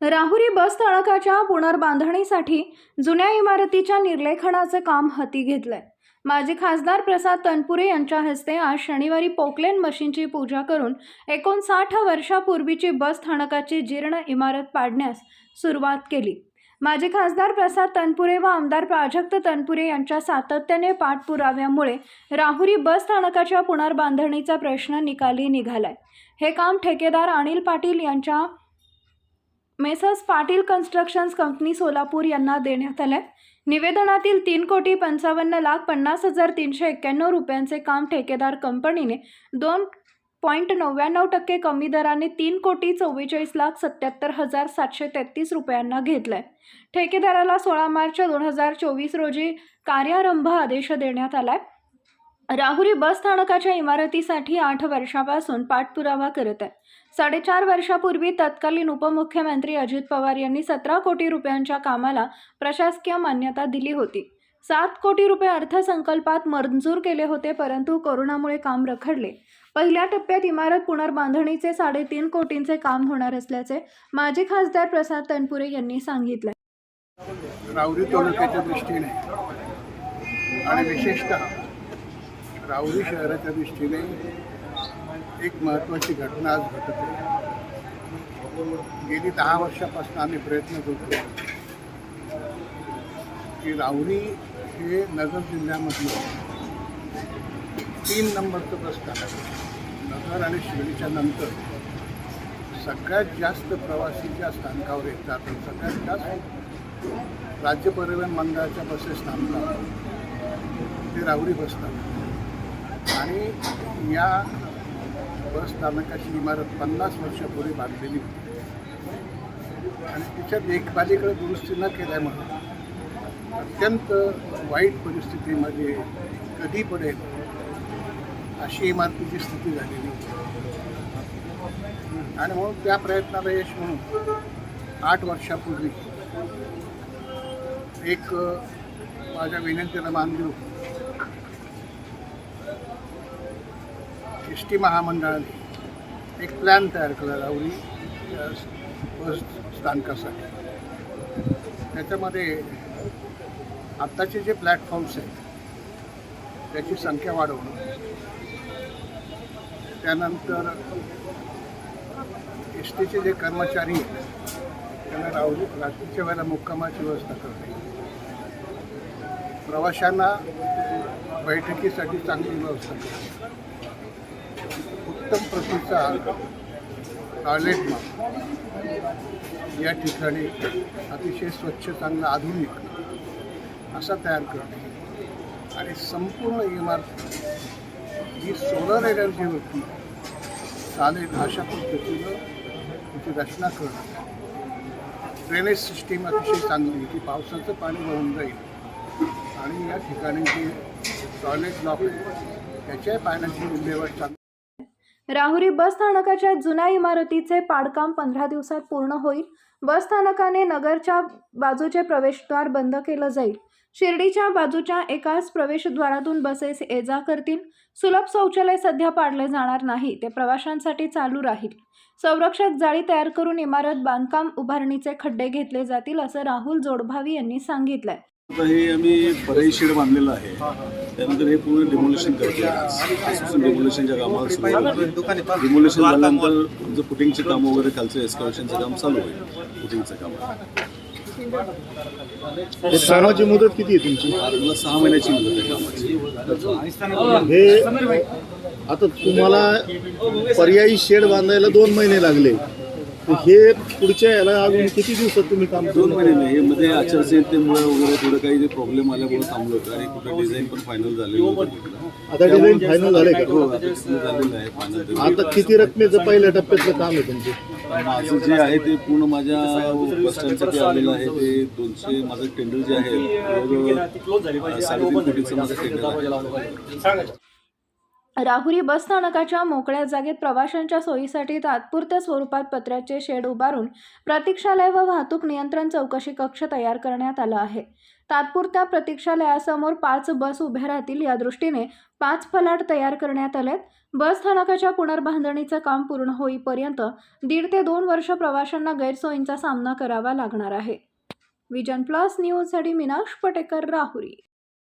राहुरी बस स्थानकाच्या पुनर्बांधणीसाठी जुन्या इमारतीच्या निर्लेखनाचं काम हाती घेतलंय. माजी खासदार प्रसाद तनपुरे यांच्या हस्ते आज शनिवारी पोकलेन मशीनची पूजा करून एकोणसाठ वर्षापूर्वीची बस स्थानकाची जीर्ण इमारत पाडण्यास सुरुवात केली. माजी खासदार प्रसाद तनपुरे व आमदार प्राजक्त तनपुरे यांच्या सातत्याने पाठपुराव्यामुळे राहुरी बस स्थानकाच्या पुनर्बांधणीचा प्रश्न निकाली निघालाय. हे काम ठेकेदार अनिल पाटील यांच्या messrs Patil constructions company Solapur यांना देण्यात आलं निवेदनातील तीन कोटी पंचावन्न लाख पन्नास हजार तीनशे एक्क्याण्णव रुपयांचे काम ठेकेदार कंपनीने दोन पॉईंट नव्याण्णव टक्के कमी दराने तीन कोटी चव्वेचाळीस लाख सत्याहत्तर हजार सातशे तेहतीस रुपयांना घेतलंय. ठेकेदाराला सोळा मार्च दोन हजार चोवीस रोजी कार्यारंभ आदेश देण्यात आला आहे राहुरी बस स्थानकाच्या इमारतीसाठी आठ वर्षापासून पाठपुरावा करत आहे. साडेचार वर्षापूर्वी तत्कालीन उपमुख्यमंत्री अजित पवार यांनी सतरा कोटी रुपयांच्या कामाला प्रशासकीय मान्यता दिली होती. सात कोटी रुपये अर्थसंकल्पात मंजूर केले होते परंतु कोरोनामुळे काम रखडले. पहिल्या टप्प्यात इमारत पुनर्बांधणीचे साडेतीन कोटींचे काम होणार असल्याचे माजी खासदार प्रसाद तनपुरे यांनी सांगितले. राहुरी तालुक्याच्या दृष्टीने आणि विशेषतः राहुरी शहराच्या दृष्टीने एक महत्त्वाची घटना आज घटत. आहे गेली दहा वर्षापासून आम्ही प्रयत्न करतो की राहुरी हे नगर जिल्ह्यामधलं तीन नंबरचं बस स्थानक आहे. नगर आणि शिर्डीच्या नंतर सगळ्यात जास्त प्रवासी ज्या स्थानकावर येतात सगळ्यात जास्त राज्य परिवहन मंडळाच्या बसेस थांबतात. ते राहुरी बस स्थानक आणि या बस स्थानकाची इमारत पन्नास वर्षापूर्वी बांधलेली होती. आणि तिच्या देखभालीकडे दुरुस्ती न केल्यामुळे अत्यंत वाईट परिस्थितीमध्ये कधी पडेल अशी इमारतीची स्थिती झालेली होती. आणि म्हणून त्या प्रयत्नाला यश म्हणून आठ वर्षापूर्वी एक माझ्या विनंतीला मान देऊ एस टी महामंडळाने एक प्लॅन तयार केला राहुरी बस स्थानकासाठी. त्याच्यामध्ये आत्ताचे जे प्लॅटफॉर्म्स आहेत त्याची संख्या वाढवणं त्यानंतर एस टीचे जे कर्मचारी आहेत त्यांना राहुरी रात्रीच्या वेळेला मुक्कामाची व्यवस्था करणे. प्रवाशांना बैठकीसाठी चांगली व्यवस्था करणे. उत्तम प्रतीचा टॉयलेट या ठिकाणी अतिशय स्वच्छ चांगला आधुनिक असा तयार करणे आणि संपूर्ण इमारत ही सोलर एनर्जीवरती चालेल अशा पद्धतीनं तिची रचना करणं ड्रेनेज सिस्टीम अतिशय चांगली की पावसाचं पाणी वाहून जाईल. आणि या ठिकाणी जे टॉयलेट ब्लॉक आहे त्याच्या पाण्याची विल्हेवाट चांगली राहुरी बस स्थानकाच्या जुन्या इमारतीचे पाडकाम पंधरा दिवसात पूर्ण होईल. बस स्थानकाने नगरच्या बाजूचे प्रवेशद्वार बंद केलं जाईल. शिर्डीच्या बाजूच्या एकाच प्रवेशद्वारातून बसेस ये जा करतील. सुलभ शौचालय सध्या पाडले जाणार नाही ते प्रवाशांसाठी चालू राहील. संरक्षक जाळी तयार करून इमारत बांधकाम उभारणीचे खड्डे घेतले जातील असं राहुल जोडभावी यांनी सांगितलंय. आता हे आम्ही परई शेड बांधलेलं आहे. त्यानंतर हे पूर्ण डिमोलेशन करतोय. आजपासून डिमोलेशनच्या कामाला सुरुवात डिमोलेशन झाल्यानंतर आमचं फुटिंगचं काम वगैरे खालचं एस्कॉलेशनचं काम चालू होईल. फुटिंगचं काम. कामाची मुदत किती आहे तुमची? सहा महिन्याची मुदत आहे कामाची. हे आता तुम्हाला पर्यायी शेड बांधायला दोन महिने लागले. हे पुढच्या याला अजून किती दिवसात तुम्ही काम दोन महिने नाही हे मध्ये आचारसंहितेमुळे वगैरे थोडं काही प्रॉब्लेम आल्यामुळे थांबलो होतं आणि कुठं डिझाईन पण फायनल झालेलं होतं आता डिझाईन फायनल झाले का? हो आता पूर्ण झालेलं आहे फायनल आता किती रकमेचं पहिल्या टप्प्यातलं काम आहे तुमचं? माझं जे आहे ते पूर्ण माझ्या बस स्टँडसाठी आलेलं आहे ते दोनशे माझं टेंडर जे आहे साडेतीन कोटीचं माझं टेंडर आहे. राहुरी बस स्थानकाच्या मोकळ्या जागेत प्रवाशांच्या सोयीसाठी तात्पुरत्या स्वरूपात पत्र्याचे शेड उभारून प्रतीक्षालय व वाहतूक नियंत्रण चौकशी कक्ष तयार करण्यात आला आहे. तात्पुरत्या प्रतीक्षालयासमोर पाच बस उभ्या राहतील या दृष्टीने पाच फलाट तयार करण्यात आलेत. बस स्थानकाच्या पुनर्बांधणीचं काम पूर्ण होईपर्यंत दीड ते दोन वर्ष प्रवाशांना गैरसोयींचा सामना करावा लागणार आहे. विजन प्लस न्यूजसाठी मीनाक्ष पटेकर राहुरी.